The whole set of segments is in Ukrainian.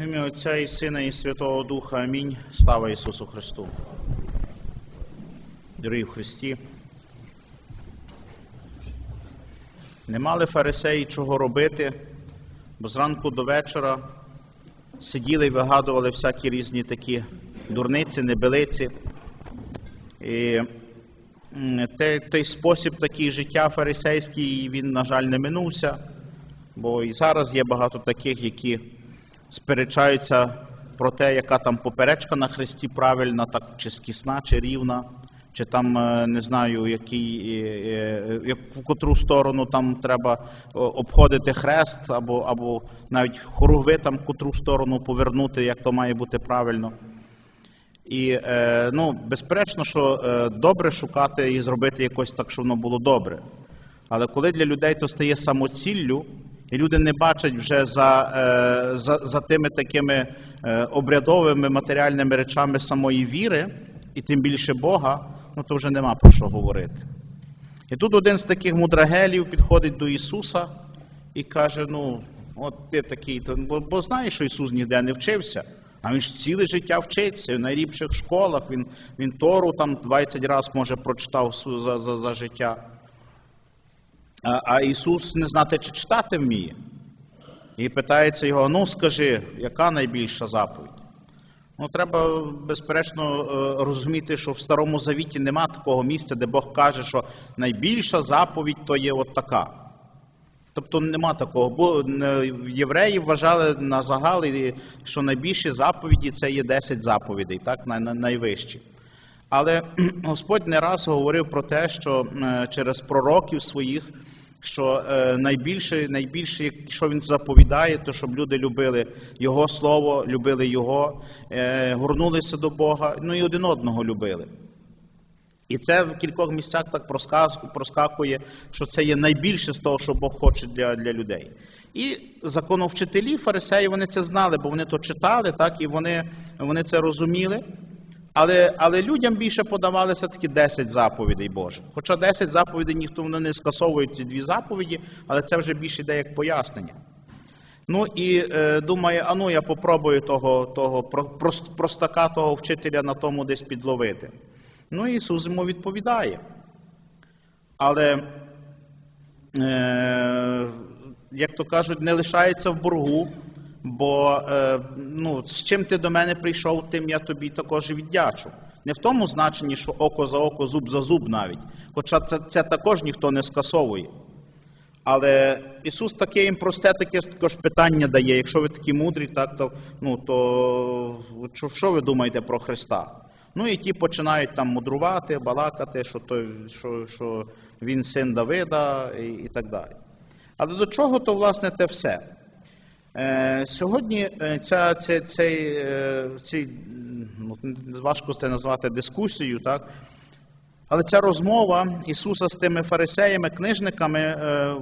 Ім'я Отця і Сина, і Святого Духа. Амінь. Слава Ісусу Христу. Дорогі в Христі. Не мали фарисеї чого робити, бо зранку до вечора сиділи і вигадували всякі різні такі дурниці, небелиці. І те- той спосіб такий життя фарисейський, він, на жаль, не минувся, бо і зараз є багато таких, які сперечаються про те, яка там поперечка на хресті правильна, так чи скісна, чи рівна, чи там е, не знаю, який, е, е, в котру сторону там треба обходити хрест, або, або навіть хоругви там в котру сторону повернути, як то має бути правильно. І ну, безперечно, що добре шукати і зробити якось так, щоб воно було добре. Але коли для людей то стає самоціллю, і люди не бачать вже за, е, за, за тими такими е, обрядовими матеріальними речами самої віри, і тим більше Бога, ну то вже нема про що говорити. І тут один з таких мудрагелів підходить до Ісуса і каже: ну, от ти такий, бо, бо знаєш, що Ісус ніде не вчився. А він ж ціле життя вчиться в найліпших школах. Він, він Тору там 20 разів, може, прочитав за, за, за життя. А, Ісус не знати, чи читати вміє. І питається його: ну скажи, яка найбільша заповідь? Ну, треба, безперечно, е, розуміти, що в Старому Завіті нема такого місця, де Бог каже, що найбільша заповідь то є от така. Тобто нема такого. Бо е, євреї вважали на загал, що найбільші заповіді це є 10 заповідей, так, най- най- найвищі. Але Господь не раз говорив про те, що е, через пророків своїх, що е, найбільше, найбільше, що він заповідає, то щоб люди любили Його Слово, любили Його, е, горнулися до Бога, ну і один одного любили. І це в кількох місцях так проскакує, що це є найбільше з того, що Бог хоче для, для людей. І законовчителі, фарисеї, вони це знали, бо вони то читали, так, і вони, вони це розуміли. Але, але людям більше подавалися такі 10 заповідей Божих. Хоча 10 заповідей ніхто вони не скасовують ці дві заповіді, але це вже більше йде як пояснення. Ну і е, думає, а ну я попробую того, того простака, того вчителя на тому десь підловити. Ну і Ісус йому відповідає. Але, е, як то кажуть, не лишається в боргу, бо е, ну, з чим ти до мене прийшов, тим я тобі також віддячу. Не в тому значенні, що око за око, зуб за зуб навіть. Хоча це, це також ніхто не скасовує. Але Ісус таке їм просте таке також питання дає. Якщо ви такі мудрі, так, то, ну, то що, ви думаєте про Христа? Ну і ті починають там мудрувати, балакати, що, той, що, що він син Давида і, і так далі. Але до чого то, власне, те все? Е, сьогодні е, ця, ця, цей, е, цей, ну, важко це назвати дискусією, так? Але ця розмова Ісуса з тими фарисеями, книжниками,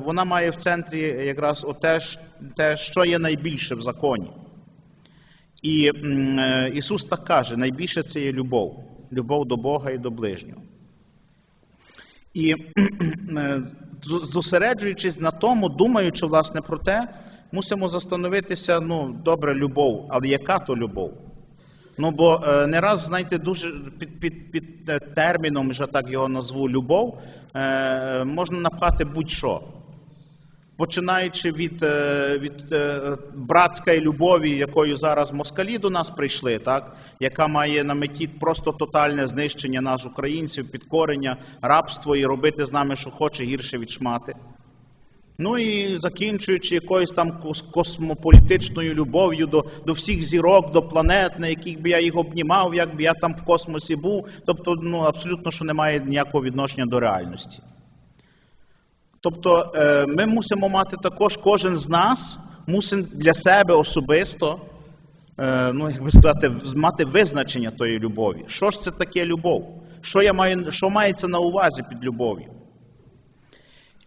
вона має в центрі якраз оте, ж- те, що є найбільше в законі. І Ісус так каже: найбільше це є любов, любов до Бога і до ближнього. І зосереджуючись на тому, думаючи власне про те, мусимо застановитися, ну, добре, любов, але яка то любов? Ну, бо е, не раз, знаєте, дуже під, під, під е, терміном, вже так його назву, любов, е, можна напхати будь-що. Починаючи від, е, від е, братської любові, якою зараз москалі до нас прийшли, так, яка має на меті просто тотальне знищення нас, українців, підкорення, рабство і робити з нами, що хоче, гірше від шмати. Ну і закінчуючи якоюсь там космополітичною любов'ю до, до всіх зірок, до планет, на яких би я їх обнімав, як би я там в космосі був. Тобто, ну абсолютно, що немає ніякого відношення до реальності. Тобто, е, ми мусимо мати також, кожен з нас мусить для себе особисто, е, ну як би сказати, мати визначення тої любові. Що ж це таке любов? Що, я маю, що мається на увазі під любов'ю?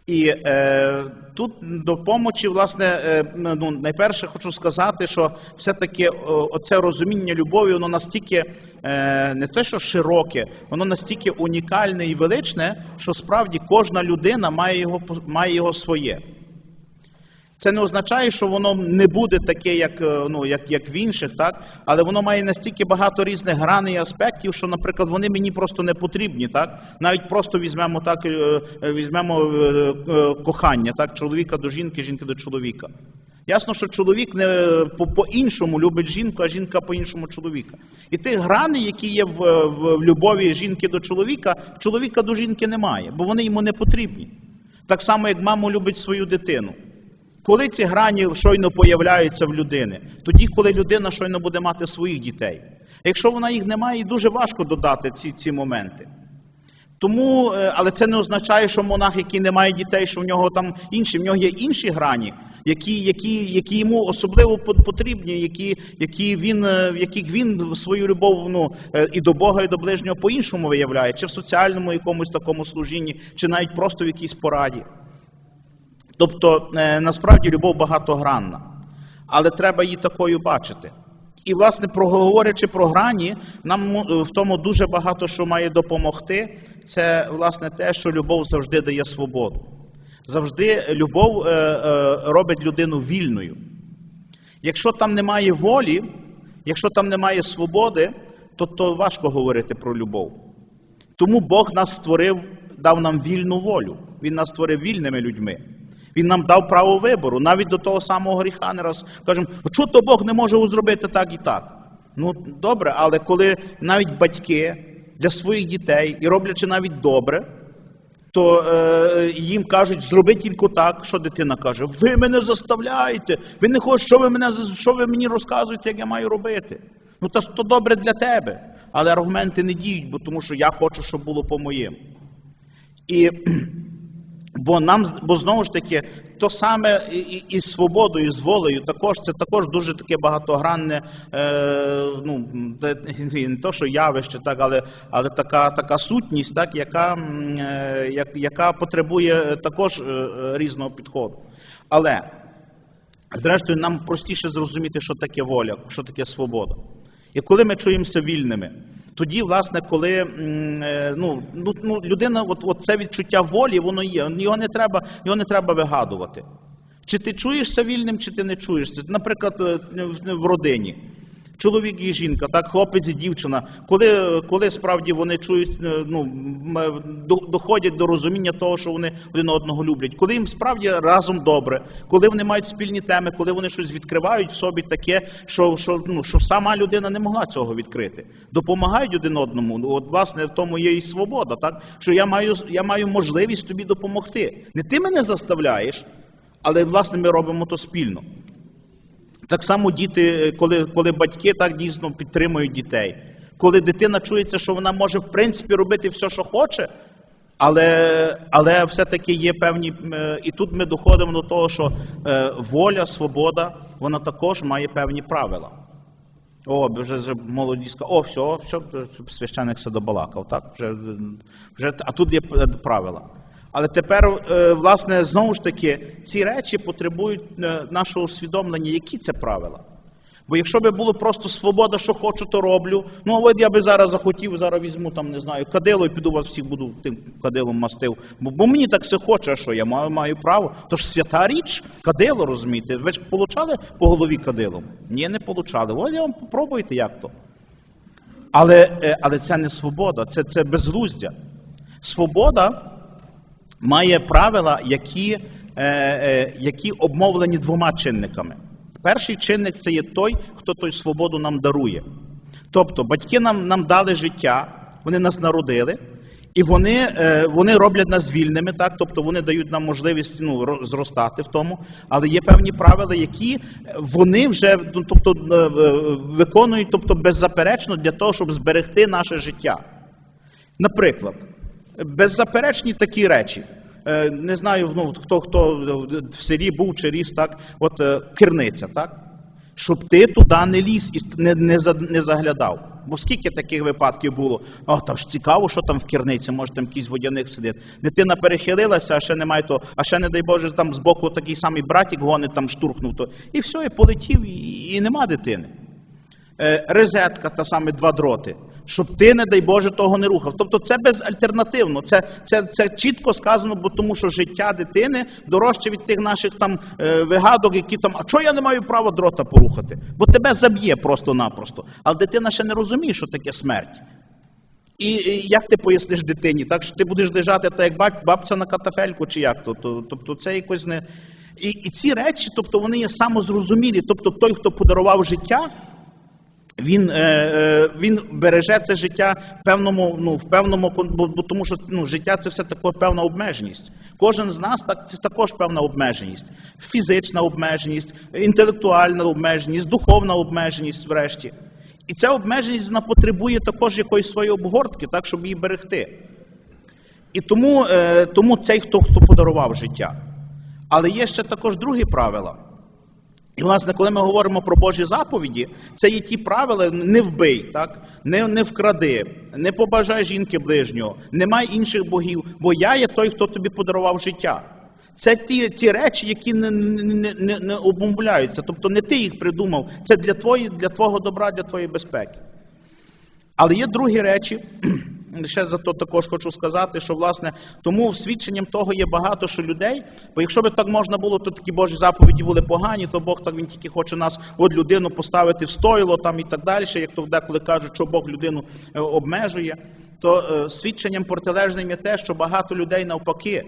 І е, тут до помочі, власне, е, ну, найперше хочу сказати, що все-таки оце розуміння любові, воно настільки е, не те, що широке, воно настільки унікальне і величне, що справді кожна людина має його, має його своє. Це не означає, що воно не буде таке, як, е, ну, як, як в інших, так? але воно має настільки багато різних граней і аспектів, що, наприклад, вони мені просто не потрібні. Так? Навіть просто візьмемо так, е, е, візьмемо кохання, так? чоловіка до жінки, жінки до чоловіка. Ясно, що чоловік не по- по-іншому любить жінку, а жінка по-іншому чоловіка. І тих граней, які є в, в, в любові жінки до чоловіка, чоловіка до жінки немає, бо вони йому не потрібні. Так само, як мама любить свою дитину. Коли ці грані щойно появляються в людини? Тоді, коли людина щойно буде мати своїх дітей. Якщо вона їх не має, дуже важко додати ці, ці моменти. Тому, е, але це не означає, що монах, який не має дітей, що в нього там інші, в нього є інші грані, які, які, які йому особливо потрібні, які, які він, е, в яких він свою любов ну, е, і до Бога, і до ближнього по-іншому виявляє, чи в соціальному якомусь такому служінні, чи навіть просто в якійсь пораді. Тобто, е, насправді любов багатогранна, але треба її такою бачити. І, власне, проговорячи про грані, нам в тому дуже багато що має допомогти. Це, власне, те, що любов завжди дає свободу. Завжди любов е, е, робить людину вільною. Якщо там немає волі, якщо там немає свободи, то, то важко говорити про любов. Тому Бог нас створив, дав нам вільну волю. Він нас створив вільними людьми. Він нам дав право вибору, навіть до того самого гріха не раз кажемо, чого то Бог не може зробити так і так. Ну добре, але коли навіть батьки для своїх дітей і роблячи навіть добре, то е, їм кажуть, зроби тільки так, що дитина каже, ви мене заставляєте, ви не хочете, що ви, мене, що ви мені розказуєте, як я маю робити. Ну ж то добре для тебе. Але аргументи не діють, бо тому що я хочу, щоб було по-моєму. І Бо нам бо знову ж таки, то саме і, свободою, з волею, також це також дуже таке багатогранне, е, ну не то, що явище, так, але, але така, така сутність, так, яка, е, як, яка потребує також е, різного підходу. Але зрештою, нам простіше зрозуміти, що таке воля, що таке свобода. І коли ми чуємося вільними, тоді, власне, коли е, ну, ну, ну, людина, от, от це відчуття волі, воно є. Його не треба, його не треба вигадувати. Чи ти чуєшся вільним, чи ти не чуєшся. Наприклад, е, в- в родині. Чоловік і жінка, так, хлопець і дівчина, коли, коли справді вони чують, е, ну, е, до- доходять до розуміння того, що вони один одного люблять, коли їм справді разом добре, коли вони мають спільні теми, коли вони щось відкривають в собі таке, що, що, ну, що сама людина не могла цього відкрити, допомагають один одному. Ну, От, власне, в тому є і свобода, так? що я маю, я маю можливість тобі допомогти. Не ти мене заставляєш, але власне ми робимо то спільно. Так само діти, коли, коли батьки так дійсно підтримують дітей, коли дитина чується, що вона може в принципі робити все, що хоче, але, але все-таки є певні. е, І тут ми доходимо до того, що е, воля, свобода, вона також має певні правила. О, вже, молоді сказали, о, все, все, священик все добалакав, так? Вже, вже, а тут є правила. Але тепер, е, власне, знову ж таки, ці речі потребують е, нашого усвідомлення, які це правила. Бо якщо би було просто свобода, що хочу, то роблю. Ну, от я би зараз захотів, зараз візьму там, не знаю, кадило і піду вас всіх буду тим кадилом мастив. Бо, бо мені так все хоче, що я маю, маю право. Тож свята річ, кадило, розумієте. Ви ж получали по голові кадилом? Ні, не получали. От я вам попробуйте, як то. Але, е, але це не свобода, це, це безглуздя. Свобода має правила, які, е, е, які обмовлені двома чинниками. Перший чинник це є той, хто той свободу нам дарує. Тобто батьки нам, нам дали життя, вони нас народили, і вони, е, вони роблять нас вільними, так? тобто вони дають нам можливість ну, зростати в тому, але є певні правила, які вони вже ну, тобто, виконують тобто, беззаперечно для того, щоб зберегти наше життя. Наприклад, беззаперечні такі речі. Е, Не знаю, ну, хто хто в селі був чи ріс, так, от е, керниця, так? Щоб ти туди не ліз і не, не, не заглядав. Бо скільки таких випадків було? О, там ж цікаво, що там в керниці, може там якийсь водяник сидить. Дитина перехилилася, а ще немає то, а ще, не дай Боже, там збоку такий самий братик гонить, там штурхнув то. І все, і полетів, і, і нема дитини. Е, Резетка, та саме два дроти. Щоб ти, не дай Боже, того не рухав. Тобто це безальтернативно. Це, це, це чітко сказано, бо тому що життя дитини дорожче від тих наших там е, вигадок, які там, а чого я не маю права дрота порухати? Бо тебе заб'є просто-напросто. Але дитина ще не розуміє, що таке смерть. І, і як ти поясниш дитині? Так що ти будеш лежати так, як баб- бабця на катафельку, чи як? Тобто, тобто це якось не. І, і ці речі, тобто вони є самозрозумілі. Тобто той, хто подарував життя, він, е, е, він береже це життя в певному, ну, в певному бо, тому що ну, життя це все таке певна обмеженість. Кожен з нас так, це також певна обмеженість. Фізична обмеженість, інтелектуальна обмеженість, духовна обмеженість, врешті. І ця обмеженість вона потребує також якоїсь своєї обгортки, так, щоб її берегти. І тому, е, тому цей, хто, хто подарував життя. Але є ще також другі правила. І, власне, коли ми говоримо про Божі заповіді, це є ті правила: не вбий, так? не, не вкради, не побажай жінки ближнього, не май інших богів, бо я є той, хто тобі подарував життя. Це ті, ті речі, які не, не, не, не обумовляються. Тобто не ти їх придумав, це для, твої, для твого добра, для твоєї безпеки. Але є другі речі. Ще за то також хочу сказати, що власне тому свідченням того є багато що людей. Бо якщо би так можна було, то такі Божі заповіді були погані, то Бог так він тільки хоче нас от людину поставити в стойло там і так далі. Як то деколи кажуть, що Бог людину е, обмежує, то е, свідченням протилежним є те, що багато людей навпаки.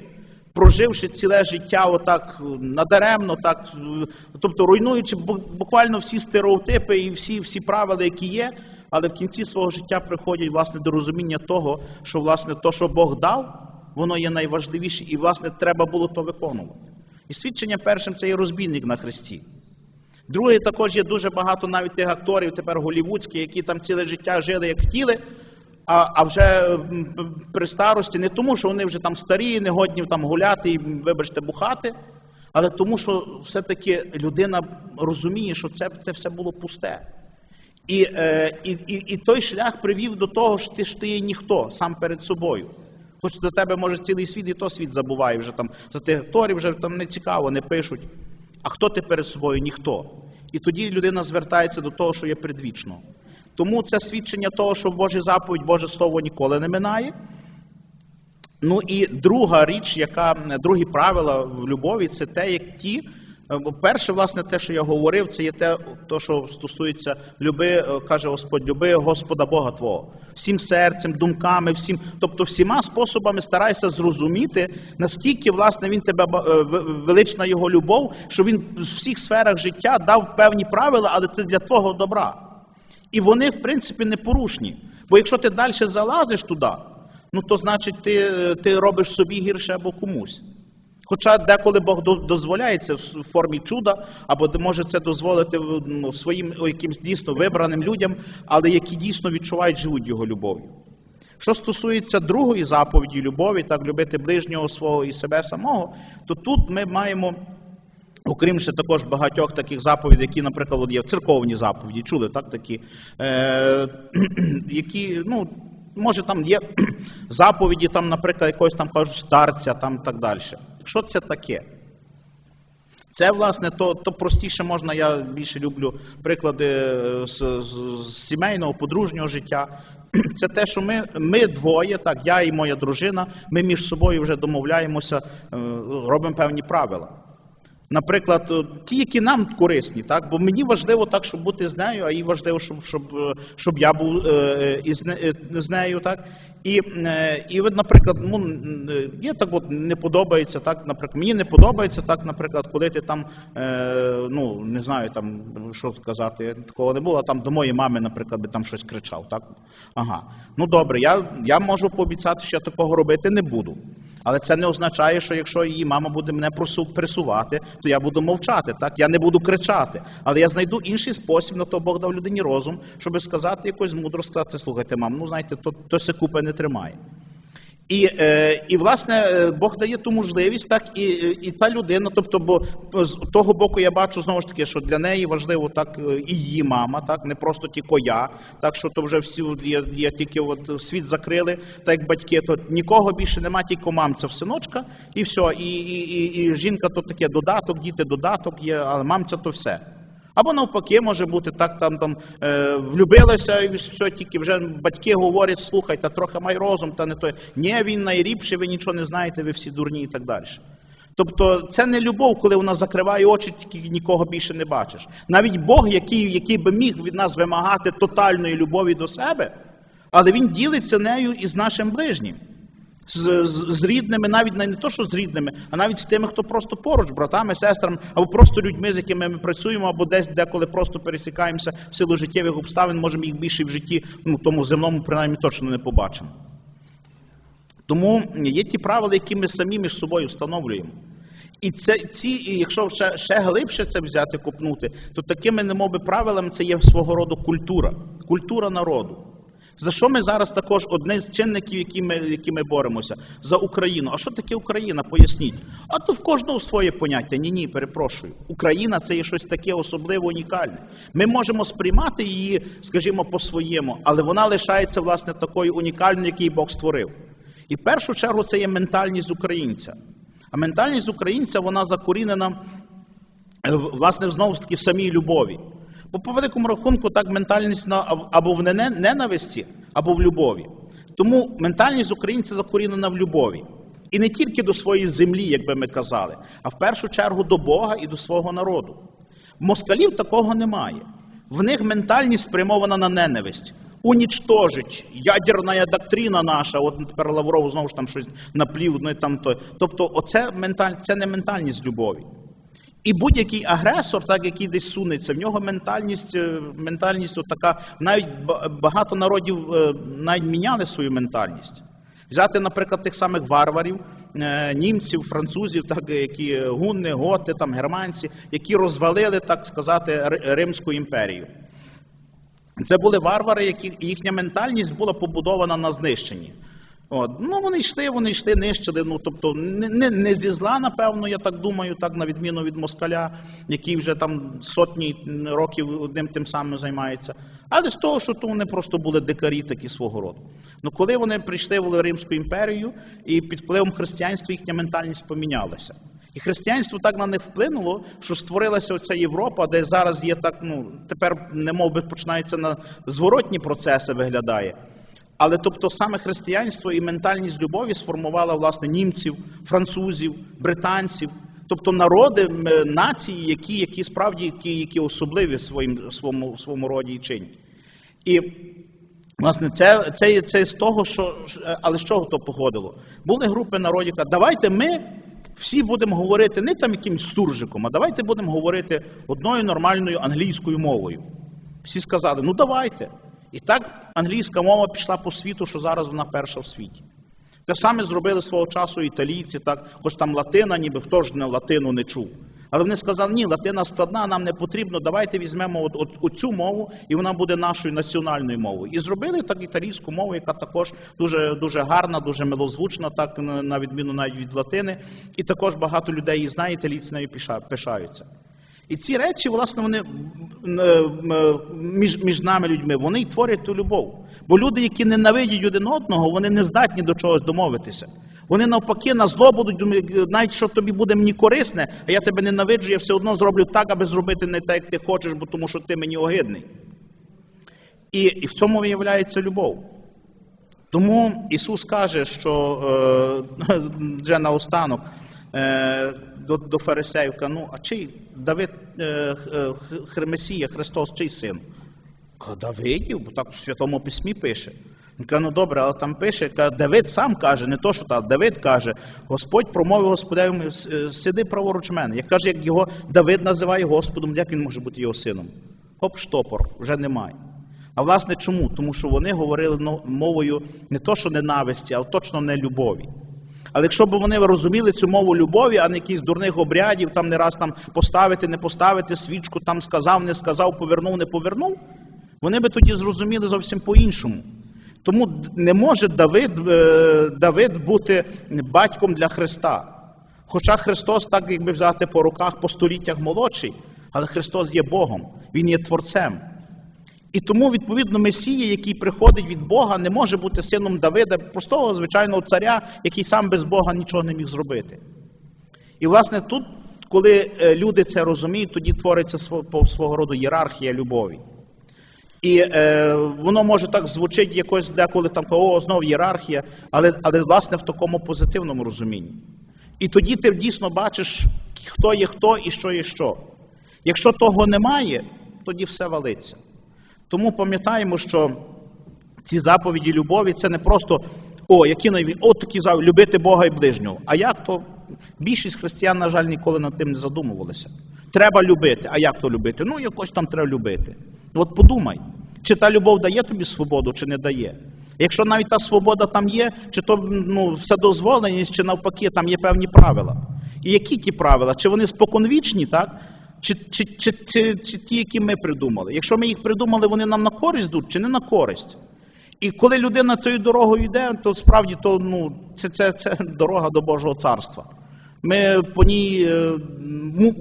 Проживши ціле життя отак е, надаремно, так тобто руйнуючи буквально всі стереотипи і всі, всі правила, які є, але в кінці свого життя приходять власне до розуміння того, що власне то, що Бог дав, воно є найважливіше, і власне треба було то виконувати. І свідчення першим це є розбійник на хресті. Друге, також є дуже багато навіть тих акторів, тепер голівудських, які там ціле життя жили як хотіли, а, а вже при старості не тому, що вони вже там старі, не годні там гуляти і, вибачте, бухати, але тому, що все-таки людина розуміє, що це, це все було пусте. І, е, і, і, і той шлях привів до того, що ти, що ти є ніхто сам перед собою. Хоч за тебе може цілий світ, і то світ забуває вже там за тих акторів вже там не цікаво, не пишуть. А хто ти перед собою? Ніхто. І тоді людина звертається до того, що є предвічно. Тому це свідчення того, що Божа заповідь, Боже Слово ніколи не минає. Ну і друга річ, яка другі правила в любові, це те, як ті. Е, Перше, власне, те, що я говорив, це є те, то, що стосується люби, е, каже Господь, люби Господа Бога Твого. Всім серцем, думками, всім, тобто всіма способами старайся зрозуміти, наскільки власне він тебе е, велична його любов, що він в всіх сферах життя дав певні правила, але це для твого добра. І вони, в принципі, непорушні. Бо якщо ти далі залазиш туди, ну то значить ти, ти робиш собі гірше або комусь. Хоча деколи Бог до- дозволяє це в формі чуда, або може це дозволити ну, своїм якимсь дійсно вибраним людям, але які дійсно відчувають, живуть його любов'ю. Що стосується другої заповіді любові, так любити ближнього свого і себе самого, то тут ми маємо Окрім ще також багатьох таких заповідей, які, наприклад, є церковні заповіді, чули так такі, е, які, ну, може там є заповіді, там, наприклад, якогось там кажуть старця, там так далі. Що це таке? Це, власне, то, то простіше можна, я більше люблю приклади е, з, з, сімейного, подружнього життя. Це те, що ми, ми двоє, так, я і моя дружина, ми між собою вже домовляємося, е, робимо певні правила. Наприклад, ті, які нам корисні, так? бо мені важливо так, щоб бути з нею, а їй важливо, щоб, щоб, щоб я був е, е, із е, з нею. Так? І, і наприклад, ну, є так от не подобається, так, наприклад, мені не подобається так, наприклад, коли ти там, ну, не знаю, там, що сказати, такого не було, там до моєї мами, наприклад, би там щось кричав, так? Ага. Ну добре, я, я можу пообіцяти, що я такого робити не буду. Але це не означає, що якщо її мама буде мене пресувати, то я буду мовчати. Так я не буду кричати. Але я знайду інший спосіб, на то Бог дав людині розум, щоб сказати якось мудро сказати, слухайте, мам, ну знаєте, то, то се купи не тримає. І, е, і власне е, Бог дає ту можливість, так і, е, і та людина, тобто, бо з того боку я бачу знову ж таки, що для неї важливо так і її мама, так не просто тільки я, так що то вже всі є, є тільки от світ закрили, так як батьки, то нікого більше нема, тільки мамця в синочка, і все. І, і, і, і жінка то таке додаток, діти додаток є, але мамця то все. Або навпаки, може бути так, там там е, влюбилися, і все, тільки вже батьки говорять, слухай, та трохи май розум, та не той. Ні, він найріпший, ви нічого не знаєте, ви всі дурні і так далі. Тобто це не любов, коли вона закриває очі, тільки нікого більше не бачиш. Навіть Бог, який, який би міг від нас вимагати тотальної любові до себе, але він ділиться нею і з нашим ближнім. З, з, з рідними, навіть не то, що з рідними, а навіть з тими, хто просто поруч, братами, сестрами, або просто людьми, з якими ми працюємо, або десь деколи просто пересікаємося в силу життєвих обставин, можемо їх більше в житті, ну тому земному принаймні точно не побачимо. Тому є ті правила, які ми самі між собою встановлюємо. І це ці, і якщо ще, ще глибше це взяти, копнути, то такими немови правилами це є свого роду культура, культура народу. За що ми зараз також одне з чинників, які ми, які ми боремося? За Україну. А що таке Україна? Поясніть. А то в кожного своє поняття. Ні, ні, перепрошую. Україна це є щось таке особливо унікальне. Ми можемо сприймати її, скажімо, по-своєму, але вона лишається власне такою унікальною, який Бог створив. І в першу чергу це є ментальність українця. А ментальність українця вона закорінена е, власне знову ж таки в самій любові. Бо по великому рахунку так ментальність на- або в ненависті, або в любові. Тому ментальність українця закорінена в любові. І не тільки до своєї землі, як би ми казали, а в першу чергу до Бога і до свого народу. Москалів такого немає. В них ментальність спрямована на ненависть. Унічтожить ядерна доктрина наша. От тепер Лавров знову ж там щось наплів. Ну, там то. Тобто, оце менталь... це не ментальність любові. І будь-який агресор, так який десь сунеться, в нього ментальність, е, ментальність така, навіть багато народів е, навіть міняли свою ментальність. Взяти, наприклад, тих самих варварів, е, німців, французів, так які гунни, готи, там германці, які розвалили, так сказати, Римську імперію. Це були варвари, які їхня ментальність була побудована на знищенні. От. Ну, вони йшли, вони йшли, нищили. Ну, тобто, не, не, не зі зла, напевно, я так думаю, так, на відміну від москаля, який вже там сотні років одним тим самим займається. Але з того, що то вони просто були дикарі такі свого роду. Ну, коли вони прийшли в Римську імперію, і під впливом християнства їхня ментальність помінялася. І християнство так на них вплинуло, що створилася оця Європа, де зараз є так, ну тепер немов би починаються на зворотні процеси, виглядає. Але тобто саме християнство і ментальність любові сформувала власне німців, французів, британців, тобто народи, нації, які, які справді які, які особливі в своїм своєму, своєму роді і чині. І Власне, це, це, це з того, що але з чого то походило? Були групи народів, які давайте ми всі будемо говорити не там якимсь суржиком, а давайте будемо говорити одною нормальною англійською мовою. Всі сказали, ну давайте. І так англійська мова пішла по світу, що зараз вона перша в світі. Те саме зробили свого часу італійці, так, хоч там латина, ніби хто ж не латину не чув. Але вони сказали, ні, латина складна, нам не потрібно, давайте візьмемо от, от, оцю мову, і вона буде нашою національною мовою. І зробили так італійську мову, яка також дуже, дуже гарна, дуже милозвучна, так на відміну навіть від латини. І також багато людей її знає, італійці нею пишаються. І ці речі, власне, вони м, м, між, між нами людьми, вони й творять ту любов. Бо люди, які ненавидять один одного, вони не здатні до чогось домовитися. Вони навпаки на зло будуть думати, навіть що тобі буде мені корисне, а я тебе ненавиджу, я все одно зроблю так, аби зробити не так, як ти хочеш, бо тому що ти мені огидний. І, і в цьому виявляється любов. Тому Ісус каже, що е, вже наостанок е, до, до фарисеїв, каже, ну, а чий Давид, е, х- Месія, Христос, чий син? Каже, Давидів, бо так в Святому Письмі пише. Він каже, ну добре, але там пише, каже, Давид сам каже, не то, що так, Давид каже, Господь промовив Господеві, сиди праворуч мене. Я каже, як його Давид називає Господом, як він може бути його сином? Хоп, штопор, вже немає. А власне чому? Тому що вони говорили мовою не то, що ненависті, але точно не любові. Але якщо б вони розуміли цю мову любові, а не якісь дурних обрядів, там не раз там поставити, не поставити свічку, там сказав, не сказав, повернув, не повернув, вони би тоді зрозуміли зовсім по-іншому. Тому не може Давид, е, Давид бути батьком для Христа. Хоча Христос, так якби взяти по руках, по століттях молодший, але Христос є Богом, Він є Творцем. І тому, відповідно, Месія, який приходить від Бога, не може бути сином Давида, простого звичайного царя, який сам без Бога нічого не міг зробити. І, власне, тут коли е, люди це розуміють, тоді твориться свого роду ієрархія любові. І е, воно може так звучить якось деколи там, о, знов ієрархія, але, але власне в такому позитивному розумінні. І тоді ти дійсно бачиш, хто є хто і що є що. Якщо того немає, тоді все валиться. Тому пам'ятаємо, що ці заповіді любові це не просто о, які найві... о, такі заповіді, любити Бога і ближнього. А як то більшість християн, на жаль, ніколи над тим не задумувалися. Треба любити. А як то любити? Ну, якось там треба любити. Ну, От подумай, чи та любов дає тобі свободу, чи не дає. Якщо навіть та свобода там є, чи то ну, вседозволеність, чи навпаки, там є певні правила. І які ті правила? Чи вони споконвічні, так? Чи, чи, чи, чи, чи ті, які ми придумали? Якщо ми їх придумали, вони нам на користь йдуть, чи не на користь? І коли людина цією дорогою йде, то справді то, ну, це, це, це дорога до Божого царства. Ми по ній е,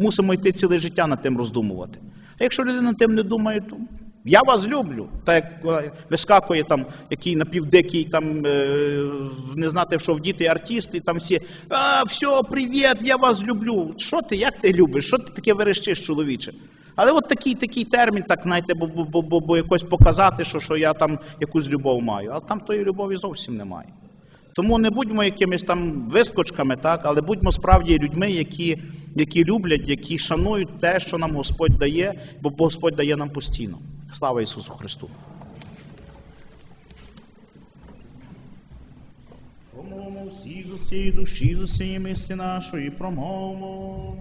мусимо йти ціле життя над тим роздумувати. А якщо людина тим не думає, то я вас люблю. Так як вискакує там який напівдикий, там е, не знати, що в діти артист, і там всі а, все, привіт, я вас люблю. Що ти, як ти любиш? Що ти таке верещиш, чоловіче? Але от такий такий термін, так знаєте, бо, бо, бо, бо якось показати, що, що я там якусь любов маю. А там тої любові зовсім немає. Тому не будьмо якимись там вискочками, так, але будьмо справді людьми, які, які люблять, які шанують те, що нам Господь дає, бо Господь дає нам постійно. Слава Ісусу Христу! Промовмо всі з усієї душі, з усієї мислі нашої, промовимо.